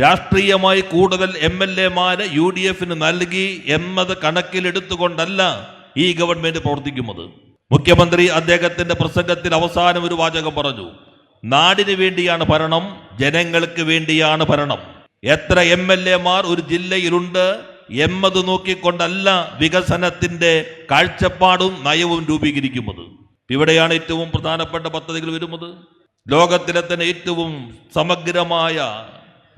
രാഷ്ട്രീയമായി കൂടുതൽ M L എമാരെ യു ഡി എഫിന് നൽകി എന്നത് കണക്കിലെടുത്തുകൊണ്ടല്ല ഈ ഗവൺമെന്റ് പ്രവർത്തിക്കുന്നത്. മുഖ്യമന്ത്രി അദ്ദേഹത്തിന്റെ പ്രസംഗത്തിൽ അവസാനം ഒരു വാചകം പറഞ്ഞു. നാടിന് വേണ്ടിയാണ് ഭരണം ജനങ്ങൾക്ക് വേണ്ടിയാണ് ഭരണം. എത്ര എം എൽ എമാർ ഒരു ജില്ലയിലുണ്ട് എന്നത് നോക്കിക്കൊണ്ടല്ല വികസനത്തിന്റെ കാഴ്ചപ്പാടും നയവും രൂപീകരിക്കുന്നത്. ഇവിടെയാണ് ഏറ്റവും പ്രധാനപ്പെട്ട പദ്ധതികൾ വരുന്നത്. ലോകത്തിലെ തന്നെ ഏറ്റവും സമഗ്രമായ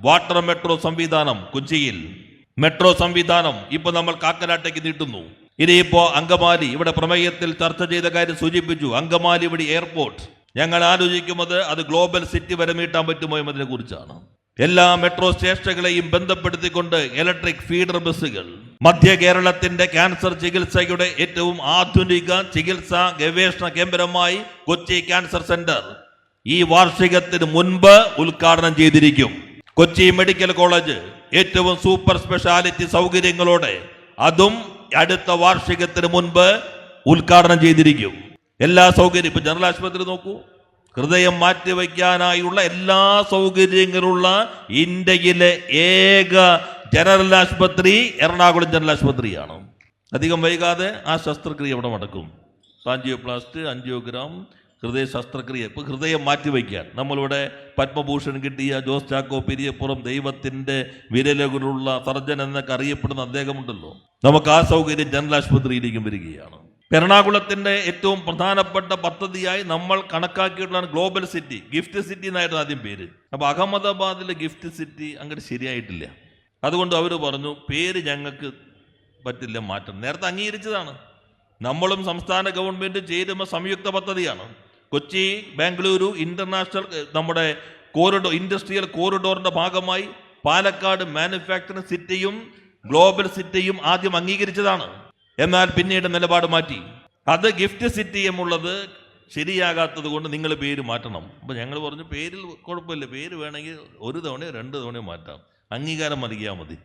വാട്ടർ മെട്രോ സംവിധാനം കൊച്ചിയിൽ. മെട്രോ സംവിധാനം ഇപ്പൊ നമ്മൾ കാക്കനാട്ടേക്ക് നീട്ടുന്നു. ഇനിയിപ്പോ അങ്കമാലി ഇവിടെ പ്രമേയത്തിൽ ചർച്ച ചെയ്ത കാര്യം സൂചിപ്പിച്ചു. അങ്കമാലി ഇവിടെ എയർപോർട്ട്. ഞങ്ങൾ ആലോചിക്കുന്നത് അത് ഗ്ലോബൽ സിറ്റി വരെ നീട്ടാൻ പറ്റുമോ എന്നതിനെ കുറിച്ചാണ് എല്ലാ മെട്രോ സ്റ്റേഷനുകളെയും ബന്ധപ്പെടുത്തിക്കൊണ്ട് ഇലക്ട്രിക് ഫീഡർ ബസ്സുകൾ. മധ്യ കേരളത്തിന്റെ ക്യാൻസർ ചികിത്സയുടെ ഏറ്റവും ആധുനിക ചികിത്സാ ഗവേഷണ കേന്ദ്രമായി കൊച്ചി ക്യാൻസർ സെന്റർ ഈ വാർഷികത്തിന് മുൻപ് ഉദ്ഘാടനം ചെയ്തിരിക്കും. കൊച്ചി മെഡിക്കൽ കോളേജ് ഏറ്റവും സൂപ്പർ സ്പെഷ്യാലിറ്റി സൗകര്യങ്ങളോടെ അതും അടുത്ത വാർഷികത്തിന് മുൻപ് ഉദ്ഘാടനം ചെയ്തിരിക്കും. എല്ലാ സൗകര്യം ഇപ്പൊ ജനറൽ ആശുപത്രി നോക്കൂ. ഹൃദയം മാറ്റിവെക്കാനായുള്ള എല്ലാ സൗകര്യങ്ങളുള്ള ഇന്ത്യയിലെ ഏക ജനറൽ ആശുപത്രി എറണാകുളം ജനറൽ ആശുപത്രിയാണ്. അധികം വൈകാതെ ആ ശസ്ത്രക്രിയ ഇവിടെ നടക്കും. ആൻജിയോപ്ലാസ്റ്റ് അഞ്ചിയോഗ്രാം ഹൃദയ ശസ്ത്രക്രിയ ഇപ്പോൾ ഹൃദയം മാറ്റിവെക്കാൻ നമ്മളിവിടെ പത്മഭൂഷൺ കിട്ടിയ ജോസ് ചാക്കോ പെരിയപ്പുറം ദൈവത്തിന്റെ വിരലുകളുള്ള സർജൻ എന്നൊക്കെ അറിയപ്പെടുന്ന അദ്ദേഹമുണ്ടല്ലോ. നമുക്ക് ആ സൗകര്യം ജനറൽ ആശുപത്രിയിലേക്കും വരികയാണ്. എറണാകുളത്തിന്റെ ഏറ്റവും പ്രധാനപ്പെട്ട പദ്ധതിയായി നമ്മൾ കണക്കാക്കിയിട്ടുള്ള ഗ്ലോബൽ സിറ്റി ഗിഫ്റ്റ് സിറ്റി എന്നായിരുന്നു ആദ്യം പേര്. അപ്പോൾ അഹമ്മദാബാദിലെ ഗിഫ്റ്റ് സിറ്റി അങ്ങോട്ട് ശരിയായിട്ടില്ല. അതുകൊണ്ട് അവർ പറഞ്ഞു പേര് ഞങ്ങൾക്ക് പറ്റില്ല മാറ്റം നേരത്തെ അംഗീകരിച്ചതാണ്. നമ്മളും സംസ്ഥാന ഗവൺമെന്റ് ചേരുമ്പോൾ സംയുക്ത പദ്ധതിയാണ്. കൊച്ചി ബാംഗ്ലൂരു ഇന്റർനാഷണൽ നമ്മുടെ കോറിഡോർ ഇൻഡസ്ട്രിയൽ കോറിഡോറിന്റെ ഭാഗമായി പാലക്കാട് മാനുഫാക്ചറിംഗ് സിറ്റിയും ഗ്ലോബൽ സിറ്റിയും ആദ്യം അംഗീകരിച്ചതാണ്. എന്നാൽ പിന്നീട് നിലപാട് മാറ്റി. അത് ഗിഫ്റ്റ് സിറ്റി എന്നുള്ളത് ശരിയാകാത്തത് കൊണ്ട് നിങ്ങൾ പേര് മാറ്റണം. അപ്പോൾ ഞങ്ങൾ പറഞ്ഞു പേരിൽ കുഴപ്പമില്ല. പേര് വേണമെങ്കിൽ ഒരു തവണയോ രണ്ട് തവണയോ മാറ്റാം. അംഗീകാരം നൽകിയാൽ മതി.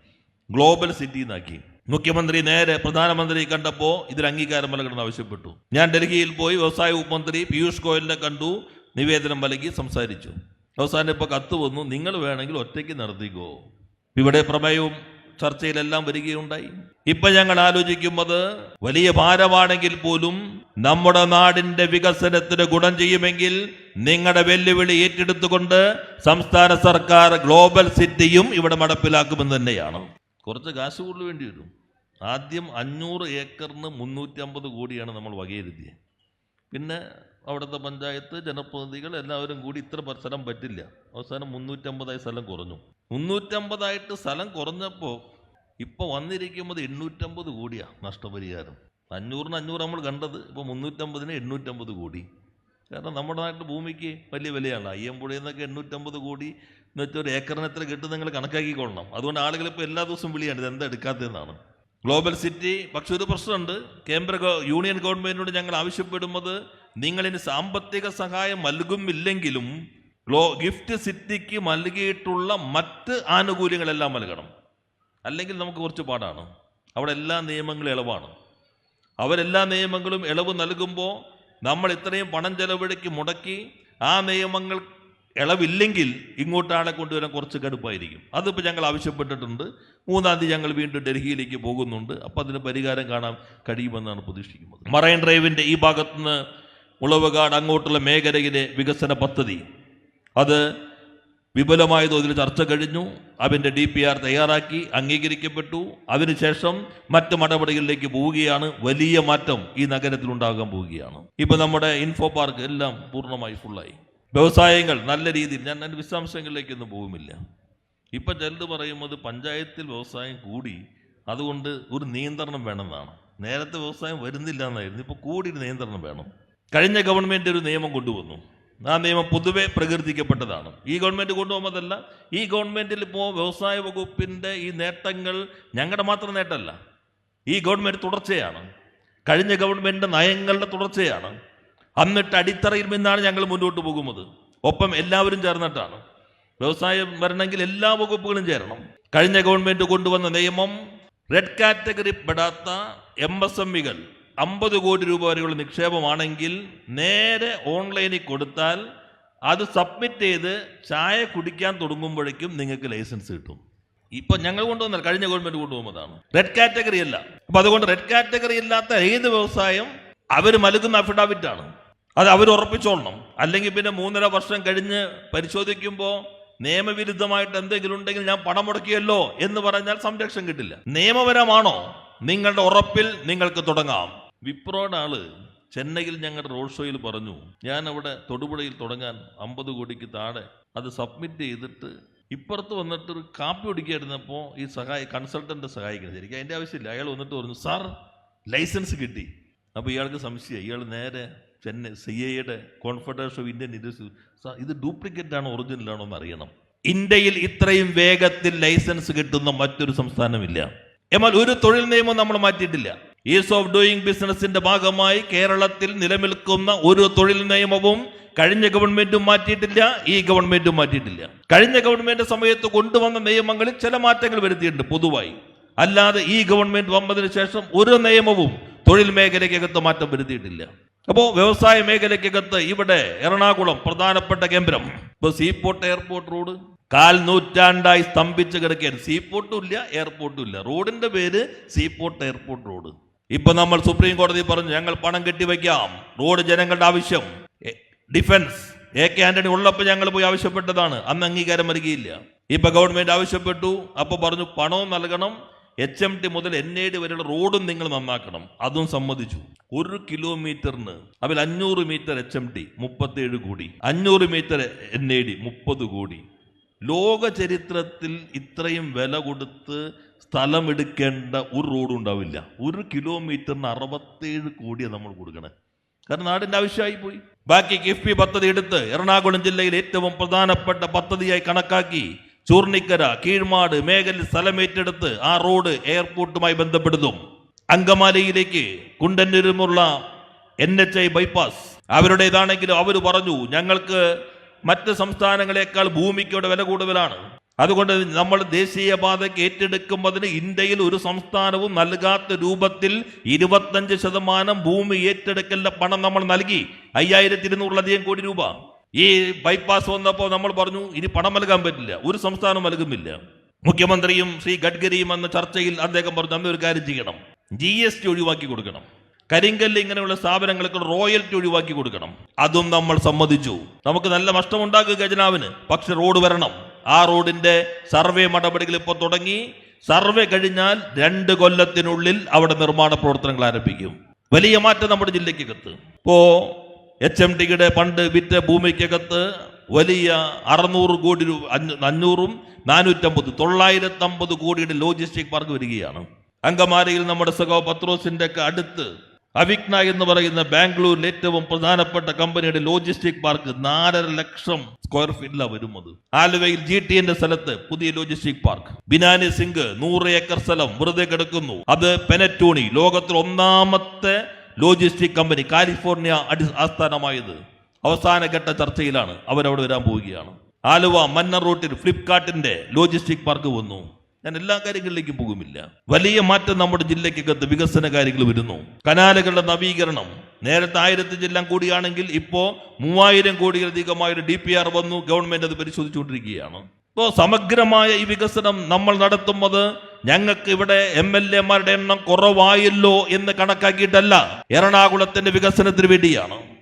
ഗ്ലോബൽ സിറ്റി എന്നാക്കി മുഖ്യമന്ത്രി നേരെ പ്രധാനമന്ത്രി കണ്ടപ്പോൾ ഇതിൽ അംഗീകാരം നൽകണമെന്ന് ആവശ്യപ്പെട്ടു. ഞാൻ ഡൽഹിയിൽ പോയി വ്യവസായ ഉപമന്ത്രി പീയൂഷ് ഗോയലിനെ കണ്ടു നിവേദനം നൽകി സംസാരിച്ചു. അവസാനം ഇപ്പൊ കത്ത് വന്നു നിങ്ങൾ വേണമെങ്കിൽ ഒറ്റയ്ക്ക് നടത്തിക്കോ. ഇവിടെ പ്രമേയവും ചർച്ചയിലെല്ലാം വരികയുണ്ടായി. ഇപ്പൊ ഞങ്ങൾ ആലോചിക്കുന്നത് വലിയ ഭാരമാണെങ്കിൽ പോലും നമ്മുടെ നാടിന്റെ വികസനത്തിന് ഗുണം ചെയ്യുമെങ്കിൽ നിങ്ങളുടെ വെല്ലുവിളി ഏറ്റെടുത്തുകൊണ്ട് സംസ്ഥാന സർക്കാർ ഗ്ലോബൽ സിറ്റിയും ഇവിടെ നടപ്പിലാക്കുമെന്ന് തന്നെയാണ്. കുറച്ച് കാശ് കൂടുതൽ വേണ്ടി വരും. ആദ്യം അഞ്ഞൂറ് ഏക്കറിന് മുന്നൂറ്റി അമ്പത് കോടിയാണ് നമ്മൾ വകയിരുത്തിയത് പിന്നെ അവിടുത്തെ പഞ്ചായത്ത് ജനപ്രതിനിധികൾ എല്ലാവരും കൂടി ഇത്ര സ്ഥലം പറ്റില്ല. അവസാനം മുന്നൂറ്റമ്പതായി സ്ഥലം കുറഞ്ഞു. മുന്നൂറ്റമ്പതായിട്ട് സ്ഥലം കുറഞ്ഞപ്പോൾ ഇപ്പോൾ വന്നിരിക്കുന്നത് എണ്ണൂറ്റമ്പത് കോടിയാണ് നഷ്ടപരിഹാരം. അഞ്ഞൂറിന് അഞ്ഞൂറ് നമ്മൾ കണ്ടത്. ഇപ്പോൾ മുന്നൂറ്റമ്പതിന് എണ്ണൂറ്റമ്പത് കോടി. കാരണം നമ്മുടെ നാട്ടിൽ ഭൂമിക്ക് വലിയ വിലയാണ്. അയ്യമ്പുഴയിൽ നിന്നൊക്കെ എണ്ണൂറ്റമ്പത് കോടി എന്ന് വെച്ചാൽ ഒരു ഏക്കറിന് എത്ര കിട്ടും നിങ്ങൾ കണക്കാക്കിക്കൊള്ളണം. അതുകൊണ്ട് ആളുകൾ ഇപ്പോൾ എല്ലാ ദിവസവും വിളിയാണ് ഇത് എന്താ എടുക്കാത്തതെന്നാണ്. ഗ്ലോബൽ സിറ്റി പക്ഷെ ഒരു പ്രശ്നമുണ്ട്. കേന്ദ്ര യൂണിയൻ ഗവൺമെന്റിനോട് ഞങ്ങൾ ആവശ്യപ്പെടുന്നത് നിങ്ങളിന് സാമ്പത്തിക സഹായം നൽകുമില്ലെങ്കിലും ഗ്ലോ ഗിഫ്റ്റ് സിറ്റിക്ക് നൽകിയിട്ടുള്ള മറ്റ് ആനുകൂല്യങ്ങളെല്ലാം നൽകണം. അല്ലെങ്കിൽ നമുക്ക് കുറച്ച് പാടാണ്. അവിടെ എല്ലാ നിയമങ്ങളും ഇളവാണ്. അവരെല്ലാ നിയമങ്ങളും ഇളവ് നൽകുമ്പോൾ നമ്മൾ ഇത്രയും പണം ചെലവഴിക്ക് മുടക്കി ആ നിയമങ്ങൾ ഇളവില്ലെങ്കിൽ ഇങ്ങോട്ട് ആളെ കൊണ്ടുവരാൻ കുറച്ച് കടുപ്പായിരിക്കും. അതിപ്പോൾ ഞങ്ങൾ ആവശ്യപ്പെട്ടിട്ടുണ്ട്. മൂന്നാം തീയതി ഞങ്ങൾ വീണ്ടും ഡൽഹിയിലേക്ക് പോകുന്നുണ്ട്. അപ്പം അതിന് പരിഹാരം കാണാൻ കഴിയുമെന്നാണ് പ്രതീക്ഷിക്കുന്നത്. മറൈൻ ഡ്രൈവിന്റെ ഈ ഭാഗത്തുനിന്ന് മുളവുകാട് അങ്ങോട്ടുള്ള മേഖലയിലെ വികസന പദ്ധതി. അത് വിപുലമായ തോതിൽ ചർച്ച കഴിഞ്ഞു. അതിന്റെ ഡി പി ആർ തയ്യാറാക്കി അംഗീകരിക്കപ്പെട്ടു. അതിനുശേഷം മറ്റ് നടപടികളിലേക്ക് പോവുകയാണ്. വലിയ മാറ്റം ഈ നഗരത്തിൽ ഉണ്ടാകാൻ പോവുകയാണ്. ഇപ്പോൾ നമ്മുടെ ഇൻഫോ പാർക്ക് എല്ലാം പൂർണമായി ഫുള്ളായി വ്യവസായങ്ങൾ നല്ല രീതിയിൽ. ഞാൻ എന്റെ വിശദാംശങ്ങളിലേക്കൊന്നും പോകുമില്ല ഇപ്പം ചിലത് പറയുന്നത് പഞ്ചായത്തിൽ വ്യവസായം കൂടി അതുകൊണ്ട് ഒരു നിയന്ത്രണം വേണമെന്നാണ്. നേരത്തെ വ്യവസായം വരുന്നില്ല എന്നായിരുന്നു. ഇപ്പോൾ കൂടി ഒരു നിയന്ത്രണം വേണം. കഴിഞ്ഞ ഗവൺമെന്റ് ഒരു നിയമം കൊണ്ടുവന്നു. ആ നിയമം പൊതുവെ പ്രകീർത്തിക്കപ്പെട്ടതാണ്. ഈ ഗവൺമെന്റ് കൊണ്ടുപോകുന്നതല്ല ഈ ഗവൺമെന്റിൽ ഇപ്പോൾ വ്യവസായ വകുപ്പിന്റെ ഈ നേട്ടങ്ങൾ ഞങ്ങളുടെ മാത്രം നേട്ടമല്ല. ഈ ഗവൺമെന്റ് തുടർച്ചയാണ്. കഴിഞ്ഞ ഗവൺമെന്റിന്റെ നയങ്ങളുടെ തുടർച്ചയാണ്. എന്നിട്ട് അടിത്തറയിൽ നിന്നാണ് ഞങ്ങൾ മുന്നോട്ട് പോകുന്നത്. ഒപ്പം എല്ലാവരും ചേർന്നിട്ടാണ്. വ്യവസായം വരണമെങ്കിൽ എല്ലാ വകുപ്പുകളും ചേരണം. കഴിഞ്ഞ ഗവൺമെന്റ് കൊണ്ടുവന്ന നിയമം റെഡ് കാറ്റഗറി പെടാത്ത എം എസ് എം ഇകൾ അമ്പത് കോടി രൂപ വരെയുള്ള നിക്ഷേപമാണെങ്കിൽ നേരെ ഓൺലൈനിൽ കൊടുത്താൽ അത് സബ്മിറ്റ് ചെയ്ത് ചായ കുടിക്കാൻ തുടങ്ങുമ്പോഴേക്കും നിങ്ങൾക്ക് ലൈസൻസ് കിട്ടും. ഇപ്പൊ ഞങ്ങൾ കൊണ്ടുവന്നല്ല കഴിഞ്ഞ ഗവൺമെന്റ് കൊണ്ടുപോകുന്നതാണ്. റെഡ് കാറ്റഗറി അല്ല. അപ്പൊ അതുകൊണ്ട് റെഡ് കാറ്റഗറി ഇല്ലാത്ത ഏത് വ്യവസായം അവർ നൽകുന്ന അഫിഡാവിറ്റ് ആണ്. അത് അവർ ഉറപ്പിച്ചോളണം. അല്ലെങ്കിൽ പിന്നെ മൂന്നര വർഷം കഴിഞ്ഞ് പരിശോധിക്കുമ്പോൾ നിയമവിരുദ്ധമായിട്ട് എന്തെങ്കിലും ഉണ്ടെങ്കിൽ ഞാൻ പണം മുടക്കിയല്ലോ എന്ന് പറഞ്ഞാൽ സംരക്ഷണം കിട്ടില്ല. നിയമപരമാണോ? നിങ്ങളുടെ ഉറപ്പിൽ നിങ്ങൾക്ക് തുടങ്ങാം. വിപ്രോയുടെ ആൾ ചെന്നൈയിൽ ഞങ്ങളുടെ റോഡ് ഷോയിൽ പറഞ്ഞു ഞാൻ അവിടെ തൊടുപുഴയിൽ തുടങ്ങാൻ അമ്പത് കോടിക്ക് താഴെ അത് സബ്മിറ്റ് ചെയ്തിട്ട് ഇപ്പുറത്ത് വന്നിട്ട് ഒരു കാപ്പി കുടിക്കായിരുന്നപ്പോൾ ഈ സഹായി കൺസൾട്ടന്റ് സഹായിക്കുന്നത് ശരിക്കും അതിന്റെ ആവശ്യമില്ല. അയാൾ വന്നിട്ട് പറഞ്ഞു സാർ ലൈസൻസ് കിട്ടി. അപ്പോൾ ഇയാൾക്ക് സംശയം ഇയാൾ നേരെ ചെന്നൈ സി ഐയുടെ കോൺഫെഡറേഷൻ ഓഫ് ഇന്ത്യൻ ഇൻഡസ്ട്രീസ് ഇത് ഡ്യൂപ്ലിക്കേറ്റ് ആണോ ഒറിജിനൽ ആണോ എന്ന് അറിയണം ഇന്ത്യയിൽ ഇത്രയും വേഗത്തിൽ ലൈസൻസ് കിട്ടുന്ന മറ്റൊരു സംസ്ഥാനമില്ല. എന്നാൽ ഒരു തൊഴിൽ നിയമം നമ്മൾ മാറ്റിയിട്ടില്ല. ഈസ് ഓഫ് ഡൂയിങ് ബിസിനസിന്റെ ഭാഗമായി കേരളത്തിൽ നിലനിൽക്കുന്ന ഒരു തൊഴിൽ നിയമവും കഴിഞ്ഞ ഗവൺമെന്റും മാറ്റിയിട്ടില്ല ഈ ഗവൺമെന്റും മാറ്റിയിട്ടില്ല. കഴിഞ്ഞ ഗവൺമെന്റ് സമയത്ത് കൊണ്ടുവന്ന നിയമങ്ങളിൽ ചില മാറ്റങ്ങൾ വരുത്തിയിട്ടുണ്ട് പൊതുവായി. അല്ലാതെ ഈ ഗവൺമെന്റ് വന്നതിന് ശേഷം ഒരു നിയമവും തൊഴിൽ മേഖലയ്ക്കകത്ത് മാറ്റം വരുത്തിയിട്ടില്ല. അപ്പോ വ്യവസായ മേഖലയ്ക്കകത്ത് ഇവിടെ എറണാകുളം പ്രധാനപ്പെട്ട കേന്ദ്രം. ഇപ്പൊ സീപോർട്ട് എയർപോർട്ട് റോഡ് കാൽ നൂറ്റാണ്ടായി സ്തംഭിച്ച് കിടക്കുകയാണ്. സീപോർട്ടും ഇല്ല എയർപോർട്ടും ഇല്ല. റോഡിന്റെ പേര് സീപോർട്ട് എയർപോർട്ട് റോഡ് ഇപ്പൊ നമ്മൾ സുപ്രീം കോടതി പറഞ്ഞു ഞങ്ങൾ പണം കെട്ടിവെക്കാം റോഡ് ജനങ്ങളുടെ ആവശ്യം. ഡിഫൻസ് എ കെ ആന്റണി ഉള്ളപ്പോൾ ഞങ്ങൾ പോയി ആവശ്യപ്പെട്ടതാണ്. അന്ന് അംഗീകാരം നൽകിയില്ല. ഇപ്പൊ ഗവൺമെന്റ് ആവശ്യപ്പെട്ടു. അപ്പൊ പറഞ്ഞു പണവും നൽകണം. എച്ച് എം ടി മുതൽ എൻ എ ഡി വരെയുള്ള റോഡും നിങ്ങൾ നന്നാക്കണം. അതും സമ്മതിച്ചു. ഒരു കിലോമീറ്ററിന് അതിൽ അഞ്ഞൂറ് മീറ്റർ എച്ച് എം ടി മുപ്പത്തേഴ് കോടി. അഞ്ഞൂറ് മീറ്റർ എൻ എ ഡി മുപ്പത് കോടി. ലോക ചരിത്രത്തിൽ ഇത്രയും വില കൊടുത്ത് സ്ഥലം എടുക്കേണ്ട ഒരു റോഡും ഉണ്ടാവില്ല. ഒരു കിലോമീറ്ററിന് അറുപത്തേഴ് കോടിയാണ് നമ്മൾ കൊടുക്കണേ. കാരണം നാടിന്റെ ആവശ്യമായി പോയി. ബാക്കി കിഫ്ബി പദ്ധതി എടുത്ത് എറണാകുളം ജില്ലയിൽ ഏറ്റവും പ്രധാനപ്പെട്ട പദ്ധതിയായി കണക്കാക്കി ചൂർണിക്കര കീഴ്മാട് മേഖലയിൽ സ്ഥലമേറ്റെടുത്ത് ആ റോഡ് എയർപോർട്ടുമായി ബന്ധപ്പെടുന്നു അങ്കമാലിയിലേക്ക് കുണ്ടന്നൂരുമുള്ള എൻ എച്ച് ഐ ബൈപ്പാസ്. അവരുടേതാണെങ്കിലും അവർ പറഞ്ഞു ഞങ്ങൾക്ക് മറ്റ് സംസ്ഥാനങ്ങളെക്കാൾ ഭൂമിക്കയുടെ വില കൂടുതലാണ്. അതുകൊണ്ട് നമ്മൾ ദേശീയപാതയ്ക്ക് ഏറ്റെടുക്കുമ്പതിന് ഇന്ത്യയിൽ ഒരു സംസ്ഥാനവും നൽകാത്ത രൂപത്തിൽ ഇരുപത്തഞ്ച് ശതമാനം ഭൂമി ഏറ്റെടുക്കലിന്റെ പണം നമ്മൾ നൽകി. അയ്യായിരത്തി ഇരുന്നൂറിലധികം കോടി രൂപ. ഈ ബൈപ്പാസ് വന്നപ്പോൾ നമ്മൾ പറഞ്ഞു ഇനി പണം നൽകാൻ പറ്റില്ല ഒരു സംസ്ഥാനം നൽകുന്നില്ല. മുഖ്യമന്ത്രിയും ശ്രീ ഗഡ്കരിയും എന്ന ചർച്ചയിൽ അദ്ദേഹം പറഞ്ഞു നമ്മൾ ഒരു കാര്യം ചെയ്യണം. ജി എസ് ടി ഒഴിവാക്കി കൊടുക്കണം. കരിങ്കല്ല് ഇങ്ങനെയുള്ള സ്ഥാപനങ്ങൾക്ക് റോയൽറ്റി ഒഴിവാക്കി കൊടുക്കണം. അതും നമ്മൾ സമ്മതിച്ചു. നമുക്ക് നല്ല നഷ്ടമുണ്ടാക്കുക ഖജനാവിന്. പക്ഷെ റോഡ് വരണം. ആ റോഡിന്റെ സർവേ നടപടികൾ ഇപ്പോൾ തുടങ്ങി. സർവേ കഴിഞ്ഞാൽ രണ്ട് കൊല്ലത്തിനുള്ളിൽ അവിടെ നിർമ്മാണ പ്രവർത്തനങ്ങൾ ആരംഭിക്കും. വലിയ മാറ്റം നമ്മുടെ ജില്ലയ്ക്ക് കിട്ടും ഇപ്പോ എച്ച് എം ടിയുടെ പണ്ട് വിറ്റ ഭൂമിക്കകത്ത് വലിയ അറുന്നൂറ് കോടി രൂപ അഞ്ഞൂ- അഞ്ഞൂറും നാനൂറ്റമ്പത് തൊള്ളായിരത്തി അമ്പത് കോടിയുടെ ലോജിസ്റ്റിക് പാർക്ക് വരികയാണ്. അങ്കമാലിയിൽ നമ്മുടെ സഖോ പത്രോസിന്റെ അടുത്ത് അവിഗ്ന എന്ന് പറയുന്ന ബാംഗ്ലൂരിൽ ഏറ്റവും പ്രധാനപ്പെട്ട കമ്പനിയുടെ ലോജിസ്റ്റിക് പാർക്ക് നാലര ലക്ഷം സ്ക്വയർ ഫീറ്റിലാണ് വരുന്നത്. ആലുവയിൽ ജി ടി എന്റെ സ്ഥലത്ത് പുതിയ ലോജിസ്റ്റിക് പാർക്ക്. ബിനാനി സിംഗ് നൂറ് ഏക്കർ സ്ഥലം വെറുതെ കിടക്കുന്നു. അത് പെനറ്റൂണി ലോകത്തിൽ ഒന്നാമത്തെ ലോജിസ്റ്റിക് കമ്പനി കാലിഫോർണിയ അടി ആസ്ഥാനമായത് അവസാനഘട്ട ചർച്ചയിലാണ് അവരവിടെ വരാൻ പോവുകയാണ്. ആലുവ മന്ന റൂട്ടിൽ ഫ്ലിപ്കാർട്ടിന്റെ ലോജിസ്റ്റിക് പാർക്ക് വന്നു. ഞാൻ എല്ലാ കാര്യങ്ങളിലേക്കും പോകുമില്ല. വലിയ മാറ്റം നമ്മുടെ ജില്ലയ്ക്കകത്ത് വികസന കാര്യങ്ങൾ വരുന്നു. കനാലുകളുടെ നവീകരണം. നേരത്തെ ആയിരത്തി ജില്ല കൂടിയാണെങ്കിൽ ഇപ്പോ മൂവായിരം കോടിയിലധികമായ ഡി പി ആർ വന്നു ഗവൺമെന്റ് അത് പരിശോധിച്ചുകൊണ്ടിരിക്കുകയാണ്. ഇപ്പോ സമഗ്രമായ ഈ വികസനം നമ്മൾ നടത്തുന്നത് ഞങ്ങൾക്ക് ഇവിടെ എം എൽ എമാരുടെ എണ്ണം കുറവായല്ലോ എന്ന് കണക്കാക്കിയിട്ടല്ല. എറണാകുളത്തിന്റെ വികസനത്തിന് വേണ്ടിയാണ്.